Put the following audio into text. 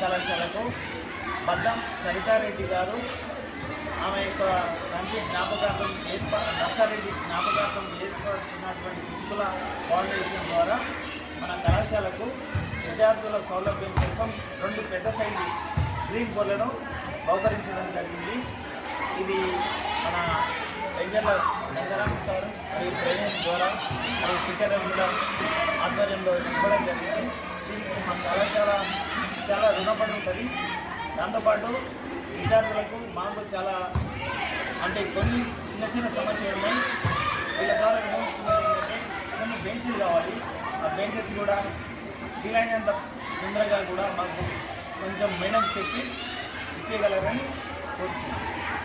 కళాశాలకు బద్దం సరితారెడ్డి గారు ఆమె యొక్క తండ్రి జ్ఞాపకార్థం ఏర్పా నర్సారెడ్డి జ్ఞాపకార్థం ఏర్పరిచినటువంటి పిచ్చుకుల ఫౌండేషన్ ద్వారా మన కళాశాలకు విద్యార్థుల సౌలభ్యం కోసం రెండు పెద్ద సైజు గ్రీన్ బోర్లను బహుకరించడం జరిగింది. ఇది మన వెంజర్ల రంగరామ సార్ మరియు ట్రైనింగ్ ద్వారా మరియు శిఖరం కూడా ఆధ్వర్యంలో ఇవ్వడం జరిగింది. దీనికి మా కళాశాల చాలా రుణపడి ఉంటుంది. దాంతోపాటు విద్యార్థులకు మాకు చాలా అంటే కొన్ని చిన్న చిన్న సమస్యలు ఉన్నాయి. వీళ్ళ ద్వారా వినియోగిస్తున్నది ఏంటంటే కొన్ని బెంచ్లు కావాలి. ఆ బెంచెస్ కూడా వీలైనంత తొందరగా కూడా మాకు కొంచెం మేడం చెప్పి ఇప్పగలరని కోరుచున్నాను